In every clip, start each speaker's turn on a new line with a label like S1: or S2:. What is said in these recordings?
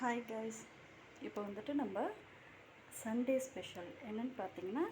S1: Hi guys இப்போ வந்துட்டு நம்ம சண்டே ஸ்பெஷல் என்னென்னு பார்த்தீங்கன்னா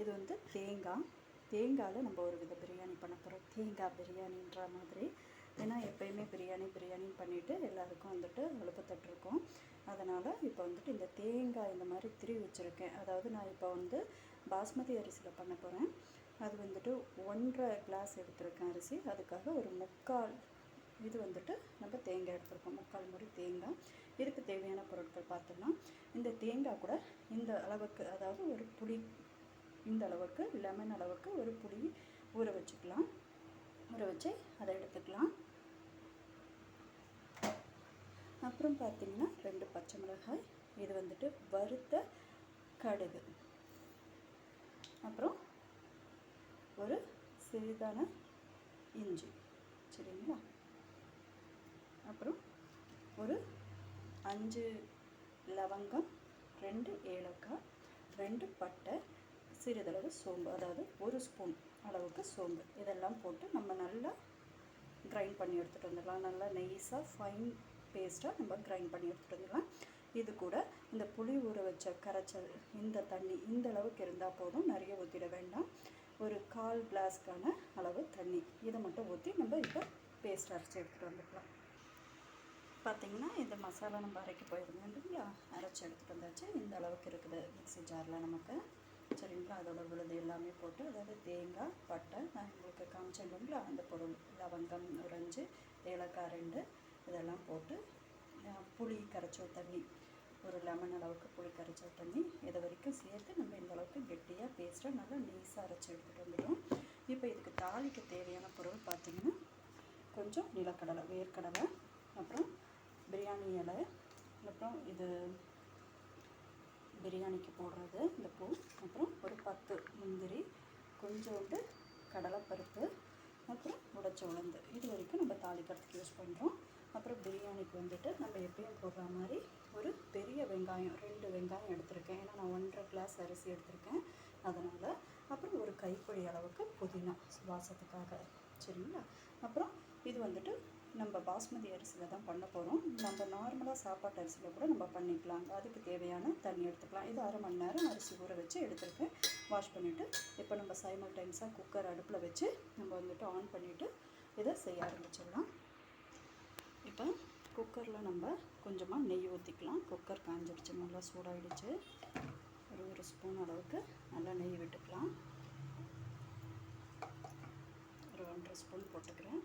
S1: இது வந்து தேங்காய் தேங்காயில் நம்ம ஒரு வித பிரியாணி பண்ண போகிறோம் தேங்காய் பிரியாணின்ற மாதிரி. ஏன்னா எப்பயுமே பிரியாணி பிரியாணின்னு பண்ணிவிட்டு எல்லாருக்கும் வந்துட்டு அழுப்பத்தட்டிருக்கோம் அதனால் இப்போ வந்துட்டு இந்த தேங்காய் இந்த மாதிரி திரி வச்சுருக்கேன். அதாவது நான் இப்போ வந்து பாஸ்மதி அரிசியில் பண்ண போகிறேன் அது வந்துட்டு ஒன்றரை கிளாஸ் எடுத்திருக்கேன் அரிசி. அதுக்காக ஒரு முக்கால் இது வந்துட்டு நம்ம தேங்காய் எடுத்துருக்கோம். முக்கால் முறை தேங்காய். இதுக்கு தேவையான பொருட்கள் பார்த்தோம்னா இந்த தேங்காய் கூட இந்த அளவுக்கு அதாவது ஒரு புளி இந்த அளவுக்கு லெமன் அளவுக்கு ஒரு புளி ஊற வச்சுக்கலாம். ஊற வச்சு அதை எடுத்துக்கலாம். அப்புறம் பார்த்தீங்கன்னா ரெண்டு பச்சை மிளகாய் இது வந்துட்டு வறுத்த கடுகு. அப்புறம் ஒரு சிறிதான இஞ்சி. சரிங்களா? அப்புறம் ஒரு அஞ்சு லவங்கம் ரெண்டு ஏலக்காய் ரெண்டு பட்டை சிறிதளவு சோம்பு அதாவது ஒரு ஸ்பூன் அளவுக்கு சோம்பு. இதெல்லாம் போட்டு நம்ம நல்லா கிரைண்ட் பண்ணி எடுத்துகிட்டு வந்துடலாம். நல்லா நைஸாக ஃபைன் பேஸ்ட்டாக நம்ம கிரைண்ட் பண்ணி எடுத்துகிட்டு வந்துடலாம். இது கூட இந்த புளி ஊற வச்ச கரைச்சல் இந்த தண்ணி இந்த அளவுக்கு இருந்தால் போதும். நிறைய ஊற்றிட வேண்டாம். ஒரு கால் கிளாஸ்க்கான அளவு தண்ணி. இதை மட்டும் ஊற்றி நம்ம இப்போ பேஸ்ட் அரைச்சி எடுத்துகிட்டு வந்துக்கலாம் பார்த்திங்கன்னா இந்த மசாலா நம்ம அரைக்க போயிருந்தோம் இல்லைங்களா அரைச்சி எடுத்துகிட்டு வந்தாச்சு. இந்த அளவுக்கு இருக்குது மிக்ஸி ஜாரில் நமக்கு. சரிங்களா? அதோட விழுது எல்லாமே போட்டு அதாவது தேங்காய் பட்டை நான் உங்களுக்கு காமிச்சேன் அந்த பொருள் லவங்கம் ஒரு அஞ்சு ஏலக்காய் ரெண்டு இதெல்லாம் போட்டு புளி கரைச்சோ தண்ணி ஒரு லெமன் அளவுக்கு புளி கரைச்சோ தண்ணி இதை வரைக்கும் சேர்த்து நம்ம இந்த அளவுக்கு கெட்டியாக பேஸ்ட்டாக நல்லா நெய்ஸாக அரைச்சி எடுத்துகிட்டு வந்துடும் இப்போ இதுக்கு தாளிக்கு தேவையான பொருள் பார்த்திங்கன்னா கொஞ்சம் நிலக்கடலை வேர்க்கடலை அப்புறம் பிரியாணி இலை. அப்புறம் இது பிரியாணிக்கு போடுறது இந்த பூ. அப்புறம் ஒரு பத்து முந்திரி கொஞ்சோண்டு கடலைப்பருப்பு அப்புறம் உடச்ச உளுந்து இது வரைக்கும் நம்ம தாளிக்கிறதுக்கு யூஸ் பண்ணுறோம் அப்புறம் பிரியாணிக்கு வந்துட்டு நம்ம எப்பயும் போடுற மாதிரி ஒரு பெரிய வெங்காயம் ரெண்டு வெங்காயம் எடுத்திருக்கேன். ஏன்னா நான் ஒன்றரை கிளாஸ் அரிசி எடுத்திருக்கேன். அதனால் அப்புறம் ஒரு கைப்பிடி அளவுக்கு புதினா சுவாசத்துக்காக சரிங்களா? அப்புறம் இது வந்துட்டு நம்ம பாஸ்மதி அரிசியில் தான் பண்ண போகிறோம் நம்ம நார்மலாக சாப்பாட்டு அரிசியில் கூட நம்ம பண்ணிக்கலாம். அதுக்கு தேவையான தண்ணி எடுத்துக்கலாம். இது அரை மணி நேரம் அரிசி ஊற வச்சு எடுத்துருக்கேன் வாஷ் பண்ணிவிட்டு இப்போ நம்ம சைமல் டைம்ஸாக குக்கர் அடுப்பில் வச்சு நம்ம வந்துட்டு ஆன் பண்ணிவிட்டு இதை செய்ய ஆரம்பிச்சிடலாம். இப்போ குக்கரில் நம்ம கொஞ்சமாக நெய் ஊற்றிக்கலாம் குக்கர் காஞ்சிடுச்சு நல்லா சூடாயிடுச்சு. ஒரு ஒரு ஸ்பூன் அளவுக்கு நல்லா நெய் விட்டுக்கலாம். ஒரு ஒன்றரை ஸ்பூன் போட்டுக்கிறேன்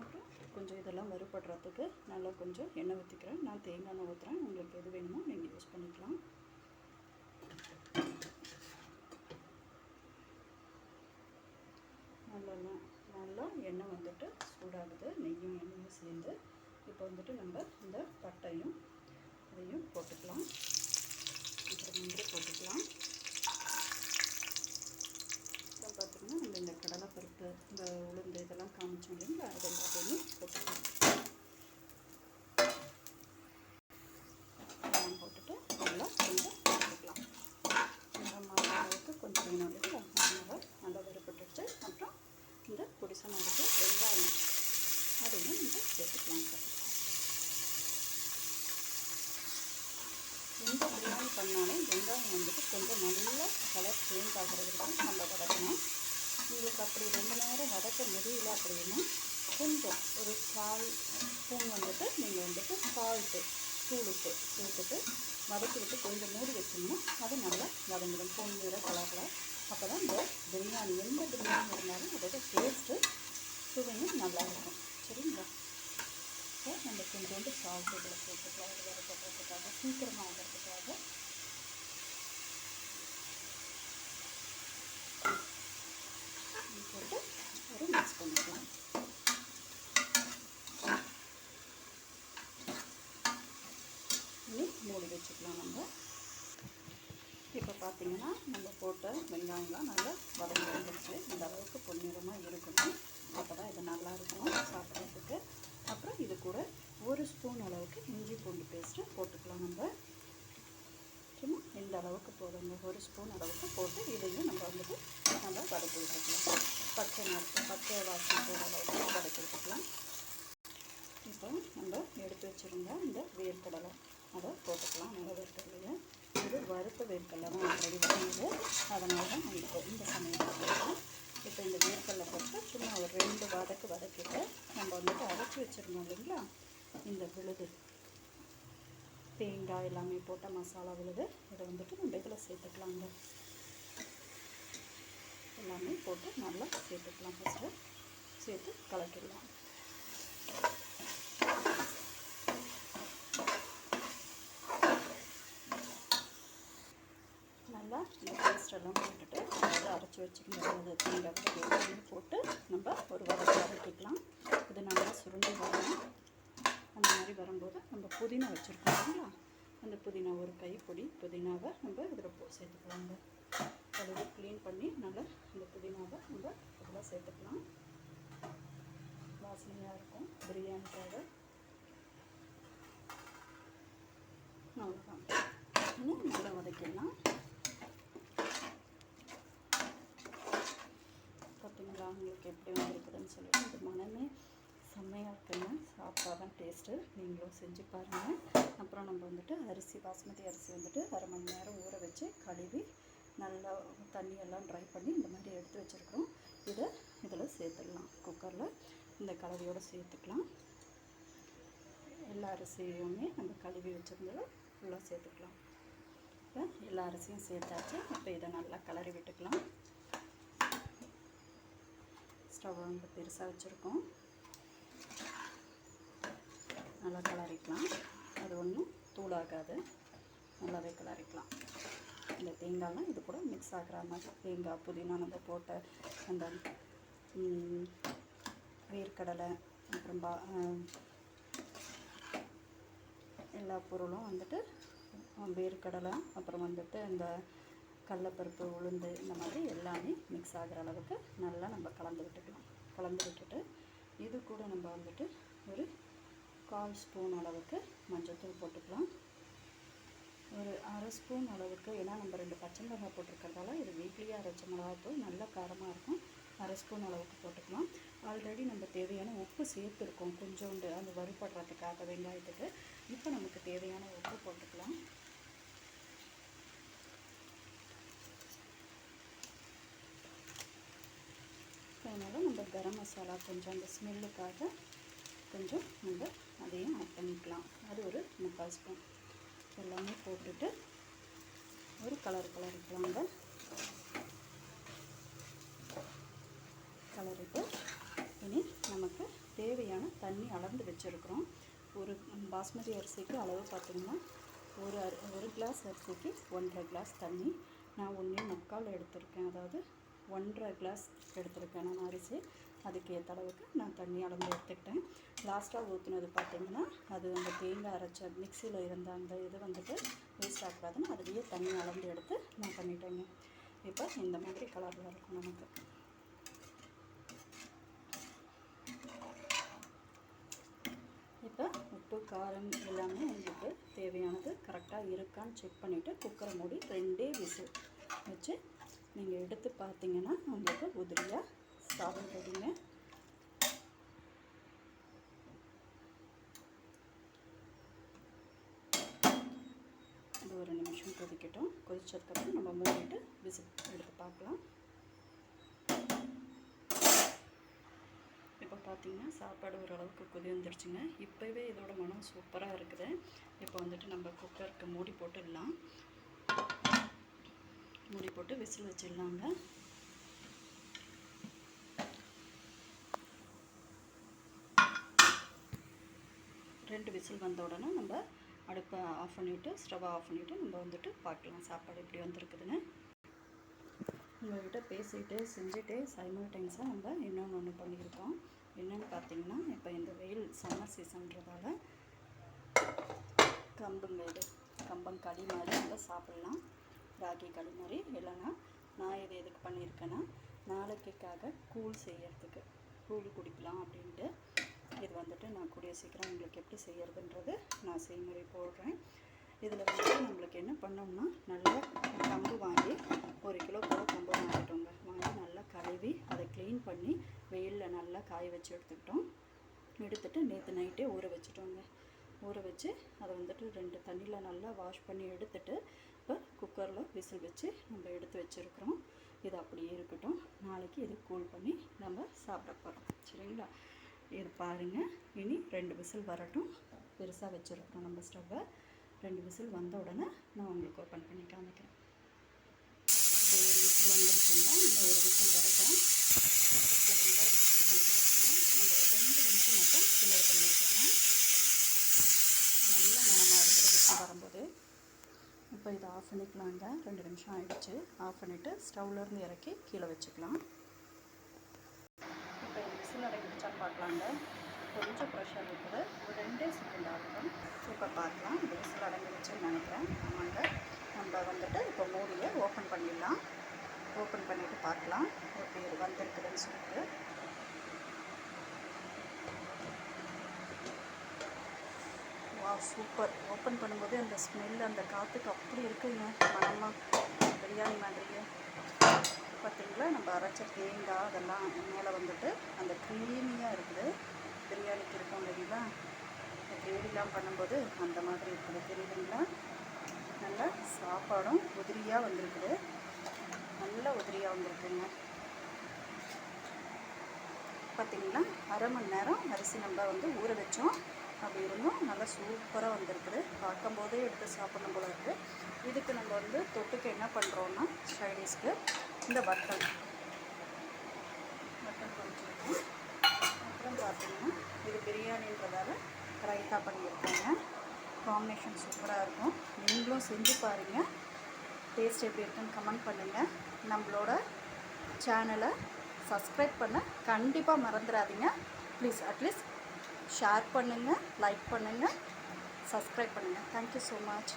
S1: அப்புறம் கொஞ்சம் இதெல்லாம் வறுபடுறதுக்கு நல்லா கொஞ்சம் எண்ணெய் ஊற்றிக்கிறேன் நான் தேங்காய் எண்ணெய் ஊற்றுறேன் உங்களுக்கு எது வேணுமோ நீங்கள் யூஸ் பண்ணிக்கலாம். நல்லா நல்லா எண்ணெய் வந்துட்டு சூடாகுது. நெய்யும் எண்ணெயும் சேர்ந்து இப்போ வந்துட்டு நம்ம இந்த பட்டையும் இதையும் போட்டுக்கலாம். அப்புறம் முந்திரி போட்டுக்கலாம். அப்புறம் பார்த்திங்கன்னா நம்ம இந்த கடலைப்பருப்பு இந்த உளுந்து இதெல்லாம் காமிச்சோம் இல்லைங்களா அது எல்லாத்தையும் போட்டுக்கலாம் இதெல்லாம் போட்டுட்டு நல்லா கொஞ்சம் போட்டுக்கலாம் இந்த மாதிரி அளவுக்கு கொஞ்சம் வேணும் இல்லைங்களா அதனால் நல்லா வறுபட்டுச்சு அப்புறம் இந்த பொடிசன இருக்கு வெங்காயம் அதையும் நம்ம சேர்த்துக்கலாம் இப்போ எந்த பிரியாணி பண்ணாலும் வெங்காயம் வந்துட்டு கொஞ்சம் நல்ல கலர் சேஞ்ச் ஆகிற வரைக்கும் நம்ம வதக்கணும். உங்களுக்கு அப்படி ரெண்டு நேரம் வதக்க முடியல அப்படின்னா கொஞ்சம் ஒரு கால் ஸ்பூன் வந்துட்டு நீங்கள் வந்துட்டு சால்ட்டு தூளுப்பு சேர்த்துட்டு வதக்கி விட்டு கொஞ்சம் மூடி வச்சோம்னா அது நல்லா வதங்கிடும். பொன்னிற கலரில். அப்போ தான் இந்த பிரியாணி எந்த பிரியாணி இருந்தாலும் அதோட டேஸ்ட்டு சுவையும் நல்லா இருக்கும். சரிங்களா? இப்போ நம்ம கொஞ்சோண்டு சால்ட் இதில் சேர்த்துக்கலாம் இது வர சீக்கிரமாக ஆகிறதுக்காக இது போட்டு ஒரு மிக்ஸ் பண்ணிக்கலாம் மூடி வச்சுக்கலாம் நம்ம இப்போ பார்த்தீங்கன்னா நம்ம போட்ட வெங்காயம்லாம் நல்லா வதங்கி வந்துருச்சு இந்த அளவுக்கு பொன்னிறமாக இருக்கணும் அப்போ தான் இது நல்லா இருக்கும் சாப்பிட்றதுக்கு அப்புறம் இது கூட ஒரு ஸ்பூன் அளவுக்கு இஞ்சி பூண்டு பேஸ்ட்டு போட்டுக்கலாம் நம்ம சும்மா இந்த அளவுக்கு போதுங்க ஒரு ஸ்பூன் அளவுக்கு போட்டு இதையும் நம்ம வந்துட்டு பச்சை நிறத்து பச்சை வாசனை போகிற வதக்கி எடுத்துக்கலாம் இப்போ நம்ம எடுத்து வச்சுருந்தா இந்த வேர்க்கடலை அதை போட்டுக்கலாம். நல்ல வேர்க்கடலையை. இது வறுத்த வேர்க்கடலை தான் ஆல்ரெடி வாங்கிது அதனால தான் இப்போ இந்த சமயம் இப்போ இந்த வேர்க்கடலை போட்டு சும்மா ஒரு ரெண்டு வதக்கு வதக்கிட்டு நம்ம வந்துட்டு அரைச்சி வச்சுருந்தோம் இல்லைங்களா? இந்த விழுது தேங்காய் எல்லாமே போட்ட மசாலா விழுது இதை வந்துட்டு நம்ம இதில் சேர்த்துக்கலாங்க. எல்லாமே போட்டு நல்லா சேர்த்துக்கலாம் ஃபஸ்ட்டு சேர்த்து கலக்கிடலாம். நல்லா இந்த பேஸ்ட் எல்லாம் போட்டுட்டு நல்லா அரைச்சி வச்சுக்கணும். போட்டு நம்ம ஒரு வதக்கி வதக்கிக்கலாம் இது நல்லா சுருண்டி வரணும். அந்த மாதிரி வரும்போது நம்ம புதினா வச்சுருக்கோம் இல்லைங்களா? அந்த புதினா ஒரு கை பொடி புதினாவை நம்ம இதில் போ சேர்த்துக்கலாங்க. கழுவி க்ளீன் பண்ணி நல்லா இந்த புதினாவை நம்ம இதில் சேர்த்துக்கலாம். வாசனையாக இருக்கும். பிரியாணிக்காக அவ்வளோதான் இன்னும் நல்லா வதக்கிடலாம். பார்த்தீங்களா உங்களுக்கு எப்படி வந்துருக்குதுன்னு சொல்லிட்டு இது மனமே செம்மையாக இருக்குங்க. சாப்பிட்டா தான் டேஸ்ட்டு நீங்களும் செஞ்சு பாருங்கள் அப்புறம் நம்ம வந்துட்டு அரிசி பாஸ்மதி அரிசி வந்துட்டு அரை மணி நேரம் ஊற வச்சு கழுவி நல்லா தண்ணியெல்லாம் ட்ரை பண்ணி இந்த மாதிரி எடுத்து வச்சுருக்குறோம். இதை இதில் சேர்த்துடலாம். குக்கரில் இந்த கலவையோடு சேர்த்துக்கலாம். எல்லா அரிசியுமே நம்ம கழுவி வச்சுருந்ததை ஃபுல்லாக சேர்த்துக்கலாம். இப்போ எல்லா அரிசியும் சேர்த்தாச்சு. இப்போ இதை நல்லா கிளறி விட்டுக்கலாம். ஸ்டவ் வந்து பெருசாக வச்சுருக்கோம். நல்லா கலரிக்கலாம் அது ஒன்றும் தூளாகாது. நல்லாவே கலரிக்கலாம் இந்த தேங்காய்லாம் இது கூட மிக்ஸ் ஆகிற மாதிரி. தேங்காய் புதினா நம்ம போட்ட அந்த வேர்க்கடலை அப்புறம் பா எல்லா பொருளும் வந்துட்டு வேர்க்கடலை அப்புறம் வந்துட்டு இந்த கடலப்பருப்பு உளுந்து இந்த மாதிரி எல்லாமே மிக்ஸ் ஆகிற அளவுக்கு நல்லா நம்ம கலந்து விட்டுக்கலாம். கலந்து விட்டுட்டு இது கூட நம்ம வந்துட்டு ஒரு கால் ஸ்பூன் அளவுக்கு மஞ்சள்தூள் போட்டுக்கலாம். ஒரு அரை ஸ்பூன் அளவுக்கு ஏன்னா நம்ம ரெண்டு பச்சை மிளகாய் போட்டிருக்கிறதால இது வீட்லேயே அரைச்ச மிளகாய்த்தூள் நல்ல காரமாக இருக்கும். அரை ஸ்பூன் அளவுக்கு போட்டுக்கலாம். ஆல்ரெடி நம்ம தேவையான உப்பு சேர்த்துருக்கோம். கொஞ்சோண்டு அந்த வறுபடுறதுக்காக வெங்காயத்துக்கு. இப்போ நமக்கு தேவையான உப்பு போட்டுக்கலாம். அதனால் நம்ம கரம் மசாலா கொஞ்சம் அந்த ஸ்மெல்லுக்காக கொஞ்சம் நம்ம அதையும் ஆட் பண்ணிக்கலாம். அது ஒரு முக்கால் ஸ்பூன். எல்லாமே போட்டுட்டு ஒரு கலர் கலரிக்கலாங்க கலரிட்டு இனி நமக்கு தேவையான தண்ணி அளந்து வச்சுருக்குறோம். ஒரு பாஸ்மதி அரிசிக்கு அளவு பார்த்திங்கன்னா ஒரு அரி ஒரு கிளாஸ் அரிசிக்கு ஒன்றரை கிளாஸ் தண்ணி. நான் ஒன்றே முக்கால் எடுத்திருக்கேன். அதாவது ஒன்றரை கிளாஸ் எடுத்திருக்கேன் நான் அரிசி. அதுக்கு ஏற்ற அளவுக்கு நான் தண்ணி அளந்து எடுத்துக்கிட்டேன். லாஸ்ட்டாக ஊற்றுனது பார்த்திங்கன்னா அது அந்த தேங்காய் அரைச்ச மிக்சியில் இருந்த அந்த இது வந்துட்டு வேஸ்ட் ஆகக்கூடாதுன்னு அதுலேயே தண்ணி அளந்து எடுத்து நான் பண்ணிட்டேங்க. இப்போ இந்த மாதிரி கலரில் இருக்கும் நமக்கு. இப்போ உப்பு காரம் எல்லாமே உங்களுக்கு தேவையானது கரெக்டாக இருக்கான்னு செக் பண்ணிவிட்டு குக்கரை மூடி ரெண்டே விசில் வச்சு நீங்கள் எடுத்து பார்த்தீங்கன்னா உங்களுக்கு உதிரியாக சாதம் ரெடிங்க இது ஒரு நிமிஷம் கொதிக்கட்டும். கொதிச்சதுக்கப்புறம் நம்ம மூடிட்டு விசில் எடுத்து பார்க்கலாம். இப்போ பார்த்தீங்கன்னா சாப்பாடு ஓரளவுக்கு கொதி வந்துருச்சுங்க இப்போவே இதோட மனம் சூப்பராக இருக்குது. இப்போ வந்துட்டு நம்ம குக்கருக்கு மூடி போட்டுடலாம். மூடி போட்டு விசில் வச்சிடலாங்க. ரெண்டு விசில் வந்த உடனே நம்ம அடுப்பை ஆஃப் பண்ணிவிட்டு ஸ்டவ்வை ஆஃப் பண்ணிவிட்டு நம்ம வந்துட்டு பார்க்கலாம் சாப்பாடு எப்படி வந்திருக்குதுன்னு. உங்கள்கிட்ட பேசிகிட்டு செஞ்சுட்டே சைமல்டைன்ஸாக நம்ம இன்னொன்று ஒன்று பண்ணியிருக்கோம். என்னென்னு பார்த்தீங்கன்னா இப்போ இந்த வெயில் சம்மர் சீசன்றதால கம்புங்க இது கம்பங்களி மாதிரி நம்ம சாப்பிட்லாம். ராகி களி மாதிரி. இல்லைன்னா நான் இது எதுக்கு பண்ணியிருக்கேன்னா நாளைக்குக்காக கூழ் செய்யறதுக்கு கூழ் குடிக்கலாம் அப்படின்ட்டு இது வந்துட்டு நான் கூடிய சீக்கிரம் உங்களுக்கு எப்படி செய்கிறதுன்றது நான் செய்முறை போடுறேன். இதில் வந்துட்டு நம்மளுக்கு என்ன பண்ணோம்னா நல்லா கம்பு வாங்கி ஒரு கிலோ கூட கம்பு வாங்கிட்டோங்க. வாங்கி நல்லா கழுவி அதை க்ளீன் பண்ணி வெயிலில் நல்லா காய வச்சு எடுத்துக்கிட்டோம். எடுத்துட்டு நேற்று நைட்டே ஊற வச்சுட்டோங்க. ஊற வச்சு அதை வந்துட்டு ரெண்டு தண்ணியில் நல்லா வாஷ் பண்ணி எடுத்துட்டு இப்போ குக்கரில் விசில் வச்சு நம்ம எடுத்து வச்சுருக்குறோம். இது அப்படியே இருக்கட்டும். நாளைக்கு இது கூல் பண்ணி நம்ம சாப்பிட போகிறோம் சரிங்களா? இது பாருங்கள் இனி ரெண்டு விசில் வரட்டும். பெருசாக வச்சுருக்குறோம் நம்ம ஸ்டவ்வை. ரெண்டு விசில் வந்த உடனே நான் உங்களுக்கு ஓப்பன் பண்ணி காமிக்கிறேன். இப்போ ஒரு விசில் வந்துருச்சுங்க இன்னும் ஒரு விசில் வரட்டும். ரெண்டாவது விசில் வந்துருக்குங்க நம்ம ஒரு ரெண்டு நிமிஷம் மட்டும் கிணறு பண்ணி வச்சுக்கலாம். நல்ல மனமாக இருக்குது விசில் வரும்போது. இப்போ இதை ஆஃப் பண்ணிக்கலாங்க. ரெண்டு நிமிஷம் ஆகிடுச்சு ஆஃப் பண்ணிவிட்டு ஸ்டவ்லேருந்து இறக்கி கீழே வச்சுக்கலாம் இப்போ இது விசில் அடங்கிடுச்சான்னு கொஞ்சம் ப்ரெஷர் இருக்குது ஒரு ரெண்டே செகண்ட் ஆகட்டும். இப்போ பார்க்கலாம். இது விசில் அடங்கிடுச்சுன்னு நினைக்கிறேன். ஆமாங்க. நம்ம வந்துட்டு இப்போ மூடியை ஓப்பன் பண்ணிடலாம். ஓப்பன் பண்ணிவிட்டு பார்க்கலாம். எப்படி வந்திருக்குதுன்னு சொல்லிட்டு. வா சூப்பர் ஓப்பன் பண்ணும்போது அந்த ஸ்மெல் அந்த காற்றுக்கு அப்படி இருக்குங்க. மனமாக பிரியாணி மாதிரியே. பார்த்தீங்களா? நம்ம அரைச்ச தேங்காய் அதெல்லாம் மேலே வந்துட்டு அந்த க்ரீமியாக இருக்குது. பிரியாணிக்கு இருக்கும் இல்லைங்களா? கிரேவிலாம் பண்ணும்போது அந்த மாதிரி இருக்குது. தெரியுதுங்களா? நல்லா சாப்பாடும் உதிரியாக வந்திருக்குது. நல்ல உதிரியாக வந்திருக்குங்க. பார்த்தீங்களா? அரை மணி நேரம் அரிசி நம்ம வந்து ஊற வச்சோம். அப்படி இருந்தும் நல்லா சூப்பராக வந்திருக்குது. பார்க்கும்போதே எடுத்து சாப்பிடணும் போல இருக்குது இதுக்கு நம்ம வந்து தொட்டுக்கு என்ன பண்ணுறோன்னா ஸ்டைடிஷ்க்கு இந்த வத்தல். வத்தல் பொறிச்சிருக்கோம். அப்புறம் பார்த்தீங்கன்னா இது பிரியாணின்றதால ரைத்தா பண்ணியிருக்கோங்க காம்பினேஷன் சூப்பராக இருக்கும். நீங்களும் செஞ்சு பாருங்கள் டேஸ்ட் எப்படி இருக்குன்னு கமெண்ட் பண்ணுங்கள் நம்மளோட சேனலை சப்ஸ்கிரைப் பண்ண கண்டிப்பாக மறந்துடாதீங்க. ப்ளீஸ் அட்லீஸ்ட் ஷேர் பண்ணுங்கள் லைக் பண்ணுங்கள் சப்ஸ்கிரைப் பண்ணுங்கள் தேங்க்யூ ஸோ மச்